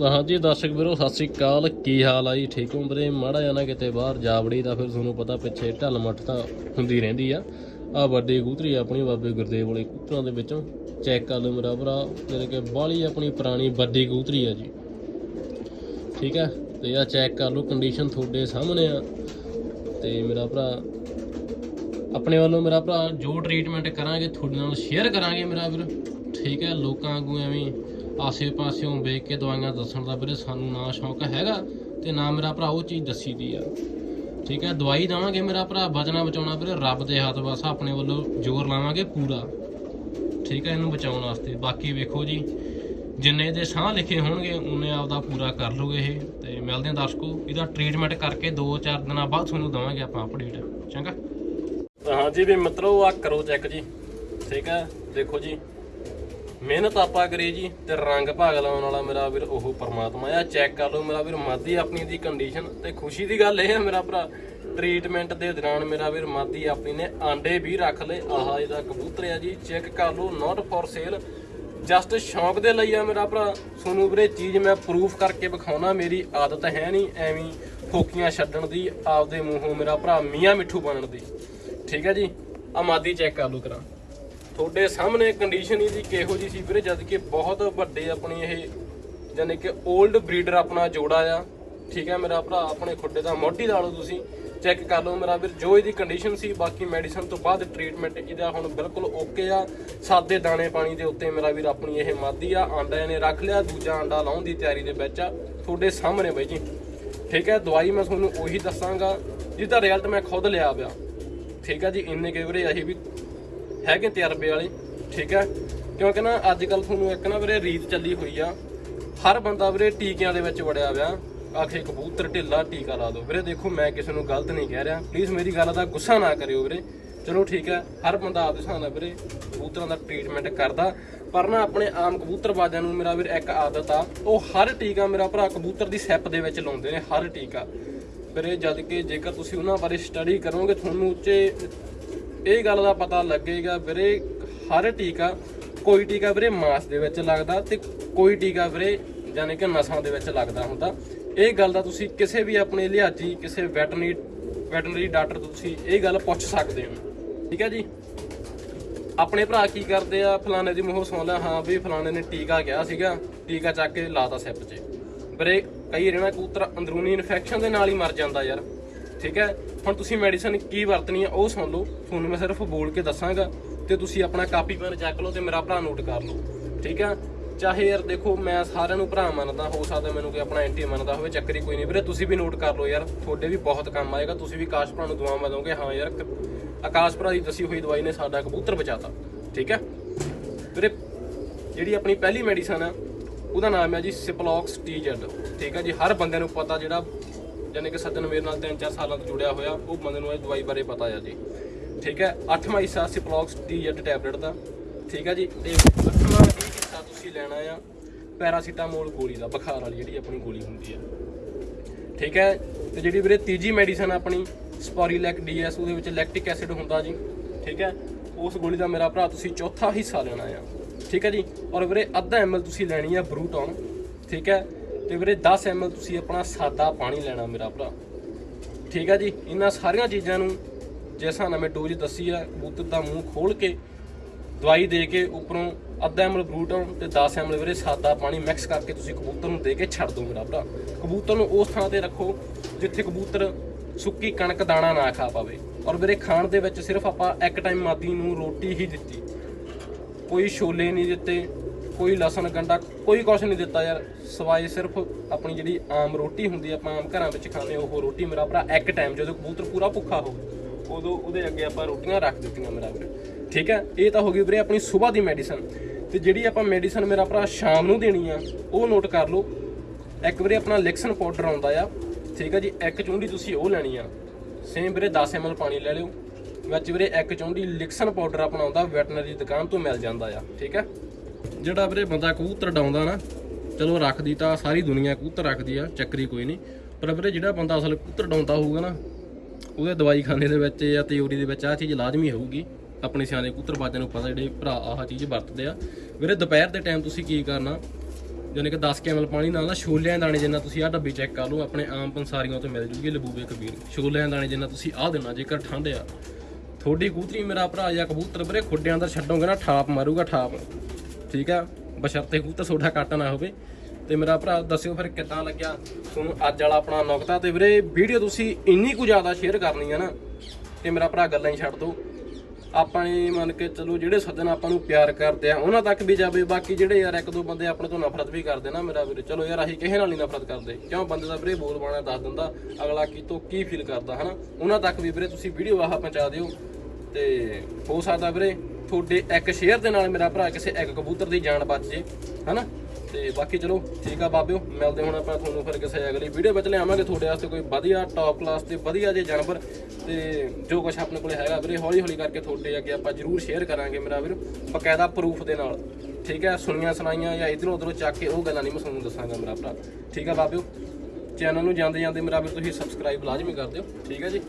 ਹਾਂਜੀ ਦਰਸ਼ਕ ਵੀਰੋ, ਸਤਿ ਸ੍ਰੀ ਅਕਾਲ। ਕੀ ਹਾਲ ਆ ਜੀ? ਠੀਕ ਹੋ ਵੀਰੇ? ਮਾੜਾ ਜਿਹਾ ਨਾ ਕਿਤੇ ਬਾਹਰ ਜਾ ਵੜੀ ਤਾਂ ਫਿਰ ਤੁਹਾਨੂੰ ਪਤਾ ਪਿੱਛੇ ਢਲ ਮੱਠ ਤਾਂ ਹੁੰਦੀ ਰਹਿੰਦੀ ਆ। ਆ ਵੱਡੀ ਕੂਤਰੀ ਆਪਣੀ, ਬਾਬੇ ਗੁਰਦੇਵ ਵਾਲੇ ਕੂਤਰਾਂ ਦੇ ਵਿੱਚੋਂ। ਚੈੱਕ ਕਰ ਲਓ ਮੇਰਾ ਭਰਾ ਜਿਹੜੇ ਕਿ ਬਾਹਲੀ ਆਪਣੀ ਪੁਰਾਣੀ ਵੱਡੀ ਕੂਤਰੀ ਆ ਜੀ। ਠੀਕ ਹੈ ਤੇ ਆ ਚੈੱਕ ਕਰ ਲਓ ਕੰਡੀਸ਼ਨ ਤੁਹਾਡੇ ਸਾਹਮਣੇ ਆ। ਤੇ ਮੇਰਾ ਭਰਾ, ਆਪਣੇ ਵੱਲੋਂ ਮੇਰਾ ਭਰਾ ਜੋ ਟ੍ਰੀਟਮੈਂਟ ਕਰਾਂਗੇ, ਤੁਹਾਡੇ ਨਾਲ ਸ਼ੇਅਰ ਕਰਾਂਗੇ ਮੇਰਾ ਵੀਰ। ਠੀਕ ਹੈ ਲੋਕਾਂ ਵਾਂਗੂ ਐਵੇਂ ਆਸੇ-ਪਾਸਿਓਂ ਵੇਖ ਕੇ ਦਵਾਈਆਂ ਦੱਸਣ ਦਾ ਵੀਰੇ ਸਾਨੂੰ ਨਾ ਸ਼ੌਂਕ ਹੈਗਾ ਤੇ ਨਾ ਮੇਰਾ ਭਰਾ ਉਹ ਚੀਜ਼ ਦੱਸੀ ਦੀ ਆ। ਠੀਕ ਹੈ ਦਵਾਈ ਦੇਵਾਂਗੇ ਮੇਰਾ ਭਰਾ ਬਚਣਾ ਬਚਾਉਣਾ ਵੀਰੇ ਰੱਬ ਦੇ ਹੱਥ ਬਸ, ਆਪਣੇ ਵੱਲੋਂ ਜ਼ੋਰ ਲਾਵਾਂਗੇ ਪੂਰਾ। ਠੀਕ ਹੈ ਇਹਨੂੰ ਬਚਾਉਣ ਵਾਸਤੇ। ਬਾਕੀ ਵੇਖੋ ਜੀ, ਜਿੰਨੇ ਦੇ ਸਾਹ ਲਿਖੇ ਹੋਣਗੇ, ਉਹਨੇ ਆਪਦਾ ਪੂਰਾ ਕਰ ਲਓਗੇ ਇਹ ਤੇ ਮਿਲਦੇ ਹਾਂ ਦਰਸ਼ਕੋ। ਇਹਦਾ ਟ੍ਰੀਟਮੈਂਟ ਕਰਕੇ 2-4 ਦਿਨਾਂ ਬਾਅਦ ਤੁਹਾਨੂੰ ਦਵਾਂਗੇ ਆਪਾਂ ਅਪਡੇਟ ਚੰਗਾ? ਹਾਂਜੀ ਵੀ ਮਿੱਤਰੋ ਆ ਕਰੋ ਚੈੱਕ ਜੀ। ਠੀਕ ਹੈ ਦੇਖੋ ਜੀ। ਮਿਹਨਤ ਆਪਾਂ ਕਰੀ ਜੀ ਤੇ ਰੰਗ ਭਾਗ ਲਾਉਣ ਵਾਲਾ ਮੇਰਾ ਵੀਰ ਉਹ ਪਰਮਾਤਮਾ ਆ। ਚੈੱਕ ਕਰ ਲਓ ਮੇਰਾ ਵੀਰ, ਮਾਦੀ ਆਪਣੀ ਦੀ ਕੰਡੀਸ਼ਨ ਤੇ ਖੁਸ਼ੀ ਦੀ ਗੱਲ ਇਹ ਹੈ ਮੇਰਾ ਭਰਾ। ਟ੍ਰੀਟਮੈਂਟ ਦੇ ਦੌਰਾਨ ਮੇਰਾ ਵੀਰ, ਮਾਦੀ ਆਪਣੀ ਨੇ ਆਂਡੇ ਵੀ ਰੱਖ ਲਏ। ਆਹ ਇਹਦਾ ਕਬੂਤਰ ਆ ਜੀ, ਚੈੱਕ ਕਰ ਲਓ ਨਾਟ ਫॉर ਸੇਲ ਜਸਟ ਸ਼ੌਂਕ ਦੇ ਲਈ ਆ ਮੇਰਾ ਭਰਾ। ਤੁਹਾਨੂੰ ਵੀਰੇ ਚੀਜ਼ ਮੈਂ ਪ੍ਰੂਫ ਕਰਕੇ ਵਿਖਾਉਣਾ, ਮੇਰੀ ਆਦਤ ਹੈ ਨਹੀਂ ਐਵੇਂ ਫੋਕੀਆਂ ਛੱਡਣ ਦੀ, ਆਪਦੇ ਮੂੰਹੋਂ ਮੇਰਾ ਭਰਾ ਮੀਆਂ ਮਿੱਠੂ ਬਣਨ ਦੀ। ਠੀਕ ਹੈ ਜੀ? ਆ ਮਾਦੀ ਚੈੱਕ ਕਰ ਲਓ ਕਰਾਂ। ਤੁਹਾਡੇ ਸਾਹਮਣੇ ਕੰਡੀਸ਼ਨ ਇਹਦੀ ਕਿਹੋ ਜੀ ਸੀ ਵੀਰੇ? ਜਦ ਕਿ ਬਹੁਤ ਵੱਡੇ ਆਪਣੀ ਇਹ ਯਾਨੀ ਕਿ 올ਡ ਬਰੀਡਰ ਆਪਣਾ ਜੋੜਾ ਆ। ਠੀਕ ਹੈ ਮੇਰਾ ਭਰਾ, ਆਪਣੇ ਖੁੱਡੇ ਦਾ ਮੋਢੀ ਲਾ ਲਓ ਤੁਸੀਂ। ਚੈੱਕ ਕਰ ਲਓ ਮੇਰਾ ਵੀਰ, ਜੋ ਇਹਦੀ ਕੰਡੀਸ਼ਨ ਸੀ, ਬਾਕੀ ਮੈਡੀਸਨ ਤੋਂ ਬਾਅਦ ਟ੍ਰੀਟਮੈਂਟ ਇਹਦਾ ਹੁਣ ਬਿਲਕੁਲ ਓਕੇ ਆ। ਸਾਦੇ ਦਾਣੇ ਪਾਣੀ ਦੇ ਉੱਤੇ ਮੇਰਾ ਵੀਰ ਆਪਣੀ ਇਹ ਮਾਦੀ ਆ, ਆਂਡਾ ਇਹਨੇ ਰੱਖ ਲਿਆ, ਦੂਜਾ ਆਂਡਾ ਲਾਉਣ ਦੀ ਤਿਆਰੀ ਦੇ ਵਿੱਚ ਆ। ਤੁਹਾਡੇ ਸਾਹਮਣੇ ਬਾਈ ਜੀ। ਠੀਕ ਹੈ, ਦਵਾਈ ਮੈਂ ਤੁਹਾਨੂੰ ਉਹੀ ਦੱਸਾਂਗਾ, ਜਿਹਦਾ ਰਿਜ਼ਲਟ ਮੈਂ ਖੁਦ ਲਿਆ ਪਿਆ। ਠੀਕ ਹੈ ਜੀ, ਇੰਨੇ ਕੇ ਵੀਰੇ, ਅਸੀਂ ਵੀ ਹੈਗੇ ਤਜਰਬੇ ਵਾਲੇ, ਠੀਕ ਹੈ? ਕਿਉਂਕਿ ਨਾ ਅੱਜ ਕੱਲ ਤੁਹਾਨੂੰ ਇੱਕ ਨਾ ਵੀਰੇ ਰੀਤ ਚੱਲੀ ਹੋਈ ਆ। ਹਰ ਬੰਦਾ ਵੀਰੇ ਟੀਕਿਆਂ ਦੇ ਵਿੱਚ ਵੜਿਆ ਹੋਇਆ। ਆਖੇ ਕਬੂਤਰ ਢਿੱਲਾ ਟੀਕਾ ਲਾ ਦਿਓ। ਵੀਰੇ ਦੇਖੋ, ਮੈਂ ਕਿਸੇ ਨੂੰ ਗਲਤ ਨਹੀਂ ਕਹਿ ਰਿਹਾ। ਪਲੀਜ਼ ਮੇਰੀ ਗੱਲ ਦਾ ਗੁੱਸਾ ਨਾ ਕਰਿਓ ਵੀਰੇ। ਚਲੋ ਠੀਕ ਹੈ, ਹਰ ਬੰਦਾ ਆਪਦੇ ਹਿਸਾਬ ਨਾਲ ਵੀਰੇ ਕਬੂਤਰਾਂ ਦਾ ਟ੍ਰੀਟਮੈਂਟ ਕਰਦਾ। ਪਰ ਨਾ ਆਪਣੇ ਆਮ ਕਬੂਤਰਬਾਜ਼ਾਂ ਨੂੰ ਮੇਰਾ ਵੀਰ ਇੱਕ ਆਦਤ ਆ। ਉਹ ਹਰ ਟੀਕਾ ਮੇਰਾ ਭਰਾ ਕਬੂਤਰ ਦੀ ਸੈਪ ਦੇ ਵਿੱਚ ਲਾਉਂਦੇ ਨੇ, ਹਰ ਟੀਕਾ। ਵੀਰੇ ਜਦ ਕਿ ਜੇਕਰ ਤੁਸੀਂ ਉਹਨਾਂ ਬਾਰੇ ਸਟੱਡੀ ਕਰੋਗੇ, ਤੁਹਾਨੂੰ ਉੱਚੇ ਇਹ ਗੱਲ ਦਾ ਪਤਾ ਲੱਗੇਗਾ ਵੀਰੇ, ਹਰ ਟੀਕਾ, ਕੋਈ ਟੀਕਾ ਵੀਰੇ ਮਾਸ ਦੇ ਵਿੱਚ ਲੱਗਦਾ ਤੇ ਕੋਈ ਟੀਕਾ ਵੀਰੇ ਯਾਨੀ ਕਿ ਨਸਾਂ ਦੇ ਵਿੱਚ ਲੱਗਦਾ ਹੁੰਦਾ। ਇਹ ਗੱਲ ਦਾ ਤੁਸੀਂ ਕਿਸੇ ਵੀ ਆਪਣੇ ਲਿਹਾਜੀ ਕਿਸੇ ਵੈਟਰਨਰੀ ਵੈਟਰਨਰੀ ਡਾਕਟਰ ਤੋਂ ਤੁਸੀਂ ਇਹ ਗੱਲ ਪੁੱਛ ਸਕਦੇ ਹੋ। ਠੀਕ ਹੈ ਜੀ? ਆਪਣੇ ਭਰਾ ਕੀ ਕਰਦੇ ਆ? ਫਲਾਣੇ ਦੀ ਮੂੰਹੋਂ ਸੁਣ ਲਿਆ, ਹਾਂ ਵੀ ਫਲਾਣੇ ਨੇ ਟੀਕਾ ਕਿਹਾ ਸੀਗਾ, ਟੀਕਾ ਚੱਕ ਕੇ ਲਾਤਾ ਸਿਰ 'ਚ। ਵੀਰੇ, ਕਈ ਰਹਿਣਾ ਕਬੂਤਰ ਅੰਦਰੂਨੀ ਇਨਫੈਕਸ਼ਨ ਦੇ ਨਾਲ ਹੀ ਮਰ ਜਾਂਦਾ ਯਾਰ। ਠੀਕ ਹੈ? ਹੁਣ ਤੁਸੀਂ ਮੈਡੀਸਨ ਕੀ ਵਰਤਣੀ ਆ ਉਹ ਸੁਣ ਲਓ। ਤੁਹਾਨੂੰ ਮੈਂ ਸਿਰਫ ਬੋਲ ਕੇ ਦੱਸਾਂਗਾ ਤੇ ਤੁਸੀਂ ਆਪਣਾ ਕਾਪੀ, ਪੈਨ ਚੱਕ ਲਓ ਤੇ ਮੇਰਾ ਭਰਾ ਨੋਟ ਕਰ ਲਓ। ਠੀਕ ਹੈ? ਚਾਹੇ ਯਾਰ ਦੇਖੋ, ਮੈਂ ਸਾਰਿਆਂ ਨੂੰ ਭਰਾ ਮੰਨਦਾ, ਹੋ ਸਕਦਾ ਮੈਨੂੰ ਕੋਈ ਆਪਣਾ ਐਂਟੀ ਮੰਨਦਾ ਹੋਵੇ, ਚੱਕਰੀ ਕੋਈ ਨਹੀਂ। ਵੀਰੇ, ਤੁਸੀਂ ਵੀ ਨੋਟ ਕਰ ਲਓ ਯਾਰ, ਤੁਹਾਡੇ ਵੀ ਬਹੁਤ ਕੰਮ ਆਏਗਾ। ਤੁਸੀਂ ਵੀ ਆਕਾਸ਼ ਭਰਾ ਨੂੰ ਦੁਆਵਾਂ ਦੋਗੇ ਹਾਂ ਯਾਰ ਆਕਾਸ਼ ਭਰਾ ਦੀ ਦੱਸੀ ਹੋਈ ਦਵਾਈ ਨੇ ਸਾਡਾ ਕਬੂਤਰ ਬਚਾਤਾ। ਠੀਕ ਹੈ? ਵੀਰੇ, ਜਿਹੜੀ ਆਪਣੀ ਪਹਿਲੀ ਮੈਡੀਸਨ ਆ ਉਹਦਾ ਨਾਮ ਹੈ ਜੀ ਸਿਪਲੌਕਸ ਟੀਜ਼ੈਡ ਠੀਕ ਹੈ ਜੀ? ਹਰ ਬੰਦੇ ਨੂੰ ਪਤਾ ਜਿਹੜਾ ਯਾਨੀ ਕਿ ਸੱਜਣ ਮੇਰੇ ਨਾਲ 3-4 ਸਾਲਾਂ ਤੋਂ ਜੁੜਿਆ ਹੋਇਆ, ਉਹ ਬੰਦੇ ਨੂੰ ਇਹ ਦਵਾਈ ਬਾਰੇ ਪਤਾ ਆ ਜੀ। ਠੀਕ ਹੈ? ਅੱਠਵਾਂ ਹਿੱਸਾ ਸਿਪਲੌਕਸ ਟੀਜ਼ੈਡ ਟੈਬਲੇਟ ਦਾ। ਠੀਕ ਹੈ ਜੀ? ਤੇ ਅੱਠਵਾਂ ਹਿੱਸਾ ਤੁਸੀਂ ਲੈਣਾ ਆ ਪੈਰਾਸੀਟਾਮੋਲ ਗੋਲੀ ਦਾ, ਬੁਖਾਰ ਵਾਲੀ ਜਿਹੜੀ ਆਪਣੀ ਗੋਲੀ ਹੁੰਦੀ ਆ। ਠੀਕ ਹੈ? ਤੇ ਜਿਹੜੀ ਵੀਰੇ ਤੀਜੀ ਮੈਡੀਸਨ ਆਪਣੀ ਸਪੋਰੀਲੈਕ ਡੀਐਸ ਉਹਦੇ ਵਿੱਚ ਲੈਕਟਿਕ ਐਸਿਡ ਹੁੰਦਾ ਜੀ। ਠੀਕ ਹੈ? ਉਸ ਗੋਲੀ ਦਾ ਮੇਰਾ ਭਰਾ ਤੁਸੀਂ ਚੌਥਾ ਹਿੱਸਾ ਲੈਣਾ ਆ। ਠੀਕ ਹੈ ਜੀ? ਔਰ ਵੀਰੇ ਅੱਧਾ ਐਮਐਲ ਤੁਸੀਂ ਲੈਣੀ ਆ ਬਰੂਟਨ ਠੀਕ ਹੈ? ਤੇ ਵੀਰੇ 10 ਐਮਐਲ ਤੁਸੀਂ ਆਪਣਾ ਸਾਦਾ ਪਾਣੀ ਲੈਣਾ ਮੇਰਾ ਭਰਾ। ਠੀਕ ਹੈ ਜੀ? ਇਹਨਾਂ ਸਾਰੀਆਂ ਚੀਜ਼ਾਂ ਨੂੰ ਜਿਸ ਹਿਸਾਬ ਮੈਂ ਡੋਜ਼ ਦੱਸੀ ਆ, ਕਬੂਤਰ ਦਾ ਮੂੰਹ ਖੋਲ ਕੇ ਦਵਾਈ ਦੇ ਕੇ ਉੱਪਰੋਂ ਅੱਧਾ ਐਮਲ ਬਰੂਟਨ ਤੇ 10 ਐਮਲ ਵੀਰੇ ਸਾਦਾ ਪਾਣੀ ਮਿਕਸ ਕਰਕੇ ਤੁਸੀਂ ਕਬੂਤਰ ਨੂੰ ਦੇ ਕੇ ਛੱਡ ਦਿਓ ਮੇਰਾ ਭਰਾ। ਕਬੂਤਰ ਨੂੰ ਉਸ ਥਾਂ ਤੇ ਰੱਖੋ ਜਿੱਥੇ ਕਬੂਤਰ ਸੁੱਕੀ ਕਣਕ ਦਾਣਾ ਨਾ ਖਾ ਪਾਵੇ। ਔਰ ਵੀਰੇ ਖਾਣ ਦੇ ਵਿੱਚ ਸਿਰਫ ਆਪਾਂ ਇੱਕ ਟਾਈਮ ਮਾਦੀ ਨੂੰ ਰੋਟੀ ਹੀ ਦਿੱਤੀ। ਕੋਈ ਛੋਲੇ ਨਹੀਂ ਦਿੱਤੇ ਕੋਈ ਲਸਣ ਗੰਡਾ ਕੋਈ ਕੁਛ ਨਹੀਂ ਦਿੱਤਾ ਯਾਰ। ਸਵਾਏ ਸਿਰਫ ਆਪਣੀ ਜਿਹੜੀ ਆਮ ਰੋਟੀ ਹੁੰਦੀ ਆ, ਆਪਾਂ ਆਮ ਘਰਾਂ ਵਿੱਚ ਖਾਂਦੇ ਉਹ ਰੋਟੀ ਮੇਰਾ ਭਰਾ ਇੱਕ ਟਾਈਮ ਜਦੋਂ ਕਬੂਤਰ ਪੂਰਾ ਭੁੱਖਾ ਹੋਵੇ ਉਦੋਂ ਉਹਦੇ ਅੱਗੇ ਆਪਾਂ ਰੋਟੀਆਂ ਰੱਖ ਦਿੱਤੀਆਂ ਮੇਰਾ ਵੀਰੇ। ਠੀਕ ਹੈ ਇਹ ਤਾਂ ਹੋ ਗਈ ਵੀਰੇ ਆਪਣੀ ਸਵੇਰ ਦੀ ਮੈਡੀਸਨ ਤੇ ਜਿਹੜੀ ਆਪਾਂ ਮੈਡੀਸਨ ਮੇਰਾ ਭਰਾ ਸ਼ਾਮ ਨੂੰ ਦੇਣੀ ਆ ਉਹ ਨੋਟ ਕਰ ਲਓ। ਇੱਕ ਵੀਰੇ ਆਪਣਾ ਲਿਕਸਨ ਪਾਊਡਰ ਆਉਂਦਾ ਆ। ਠੀਕ ਹੈ ਜੀ? ਇੱਕ ਚੁੰਡੀ ਤੁਸੀਂ ਉਹ ਲੈਣੀ ਆ। ਸੇਮ ਵੀਰੇ 10 ml ਪਾਣੀ ਲੈ ਲਿਓ। ਵਿੱਚ ਵੀਰੇ ਇੱਕ ਚੁੰਡੀ ਲਿਕਸਨ ਪਾਊਡਰ ਆਪਣਾ ਆਉਂਦਾ ਵੈਟਰਨਰੀ ਦੁਕਾਨ ਤੋਂ ਮਿਲ ਜਾਂਦਾ ਆ। ਠੀਕ ਹੈ ਜਿਹੜਾ ਵੀਰੇ ਬੰਦਾ ਕਬੂਤਰ ਡਾਉਂਦਾ ਨਾ, ਚਲੋ ਰੱਖਦੀ ਤਾਂ ਸਾਰੀ ਦੁਨੀਆ ਕਬੂਤਰ ਰੱਖਦੀ ਆ, ਚੱਕਰੀ ਕੋਈ ਨਹੀਂ। ਪਰ ਵੀਰੇ ਜਿਹੜਾ ਬੰਦਾ ਅਸਲ ਕਬੂਤਰ ਡਾਉਂਦਾ ਹੋਊਗਾ ਨਾ, ਉਹਦੇ ਦਵਾਈ ਖਾਨੇ ਦੇ ਵਿੱਚ ਜਾਂ ਤਿਉਰੀ ਦੇ ਵਿੱਚ ਆਹ ਚੀਜ਼ ਲਾਜ਼ਮੀ ਹੋਊਗੀ। ਆਪਣੇ ਸਿਆਣੇ ਕਬੂਤਰਬਾਜ਼ਾਂ ਨੂੰ ਪਤਾ ਜਿਹੜੇ ਭਰਾ ਆਹ ਚੀਜ਼ ਵਰਤਦੇ ਆ। ਵੀਰੇ ਦੁਪਹਿਰ ਦੇ ਟਾਈਮ ਤੁਸੀਂ ਕੀ ਕਰਨਾ? ਜਾਨੀ ਕਿ 10 ਕੈਮਲ ਪਾਣੀ ਨਾਲ ਨਾ ਛੋਲਿਆਂ ਦਾਣੇ ਜਿੰਨਾ ਤੁਸੀਂ ਆਹ ਡੱਬੀ ਚੈੱਕ ਕਰ ਲਓ, ਆਪਣੇ ਆਮ ਪੰਸਾਰੀਆਂ ਤੋਂ ਮਿਲ ਜੂਗੀ ਲਬੂਬੇ ਕਬੀਰ। ਛੋਲਿਆਂ ਦੇ ਦਾਣੇ ਜਿੰਨਾ ਤੁਸੀਂ ਆਹ ਦੇਣਾ, ਜੇਕਰ ਠੰਡ ਆ। ਥੋੜੀ ਕੂਤਰੀ ਮੇਰਾ ਭਰਾ ਜਾਂ ਕਬੂਤਰ ਵੀਰੇ ਖੁੱਡਿਆਂ ਅੰਦਰ ਛੱਡੋਗੇ ਨਾ, ਠਾਪ ਮਾਰੂਗਾ, ਠਾਪ। ਠੀਕ ਆ? ਬਸ਼ਰਤੇ ਕਬੂਤਰ ਤੁਹਾਡਾ ਕੱਟ ਨਾ ਹੋਵੇ। ਤੇ ਮੇਰਾ ਭਰਾ ਦੱਸਿਓ ਫਿਰ ਕਿੱਦਾਂ ਲੱਗਿਆ? ਤੁਹਾਨੂੰ ਅੱਜ ਵਾਲਾ ਆਪਣਾ ਨੁਕਤਾ ਤੇ ਵੀਰੇ ਵੀਡੀਓ ਤੁਸੀਂ ਇੰਨੀ ਕੁ ਜ਼ਿਆਦਾ ਸ਼ੇਅਰ ਕਰਨੀ ਆ ਨਾ, ਤੇ ਮੇਰਾ ਭਰਾ ਗੱਲਾਂ ਹੀ ਛੱਡ ਦੋ। ਆਪਾਂ ਨੇ ਮੰਨ ਕੇ ਚਲੋ ਜਿਹੜੇ ਸੱਜਣ ਆਪਾਂ ਨੂੰ ਪਿਆਰ ਕਰਦੇ ਆ, ਉਹਨਾਂ ਤੱਕ ਵੀ ਜਾਵੇ। ਬਾਕੀ ਜਿਹੜੇ ਯਾਰ ਇੱਕ ਦੋ ਬੰਦੇ ਆਪਣੇ ਤੋਂ ਨਫ਼ਰਤ ਵੀ ਕਰਦੇ ਨਾ ਮੇਰਾ ਵੀਰੇ, ਚਲੋ ਯਾਰ ਅਸੀਂ ਕਿਸੇ ਨਾਲ ਨਹੀਂ ਨਫ਼ਰਤ ਕਰਦੇ। ਕਿਉਂ? ਬੰਦੇ ਦਾ ਵੀਰੇ ਬੋਲ ਬਾਣਾ ਦੱਸ ਦਿੰਦਾ, ਅਗਲਾ ਕੀ ਤੋਂ ਕੀ ਫੀਲ ਕਰਦਾ, ਹਨਾ? ਉਹਨਾਂ ਤੱਕ ਵੀ ਵੀਰੇ ਤੁਸੀਂ ਵੀਡੀਓ ਆਹ ਪਹੁੰਚਾ ਦਿਓ। ਤੇ ਹੋ ਸਕਦਾ ਵੀਰੇ ਤੁਹਾਡੇ ਇੱਕ ਸ਼ੇਅਰ ਦੇ ਨਾਲ ਮੇਰਾ ਭਰਾ ਕਿਸੇ ਇੱਕ ਕਬੂਤਰ ਦੀ ਜਾਨ ਬਚ ਜੇ, ਹਨਾ? ਤੇ ਬਾਕੀ ਚਲੋ, ਠੀਕ ਆ ਬਾਬਿਓ, ਮਿਲਦੇ ਹੁਣ ਆਪਾਂ ਤੁਹਾਨੂੰ ਫਿਰ ਕਿਸੇ ਅਗਲੀ ਵੀਡੀਓ ਵਿੱਚ ਲਿਆਵਾਂਗੇ। ਤੁਹਾਡੇ ਵਾਸਤੇ ਕੋਈ ਵਧੀਆ ਟੌਪ ਕਲਾਸ ਤੇ ਵਧੀਆ ਜੇ ਜਾਨਵਰ ਤੇ ਜੋ ਕੁਝ ਆਪਣੇ ਕੋਲੇ ਹੈਗਾ ਵੀਰੇ ਹੌਲੀ ਹੌਲੀ ਕਰਕੇ ਤੁਹਾਡੇ ਅੱਗੇ ਆਪਾਂ ਜਰੂਰ ਸ਼ੇਅਰ ਕਰਾਂਗੇ ਮੇਰਾ ਵੀਰ, ਬਕਾਇਦਾ ਪ੍ਰੂਫ ਦੇ ਨਾਲ। ਠੀਕ ਹੈ ਸੁਣੀਆਂ ਸੁਣਾਈਆਂ ਜਾਂ ਇਧਰੋਂ ਉਧਰੋਂ ਚੱਕ ਕੇ ਉਹ ਗੱਲਾਂ ਨਹੀਂ ਮੈਂ ਤੁਹਾਨੂੰ ਦੱਸਾਂਗਾ ਮੇਰਾ ਭਰਾ। ਠੀਕ ਆ ਬਾਬਿਓ? ਚੈਨਲ ਨੂੰ ਜਾਂਦੇ ਜਾਂਦੇ ਮੇਰਾ ਵੀਰ, ਤੁਸੀਂ ਸਬਸਕ੍ਰਾਈਬ ਲਾਜ਼ਮੀ ਕਰ ਦਿਓ। ਠੀਕ ਹੈ ਜੀ?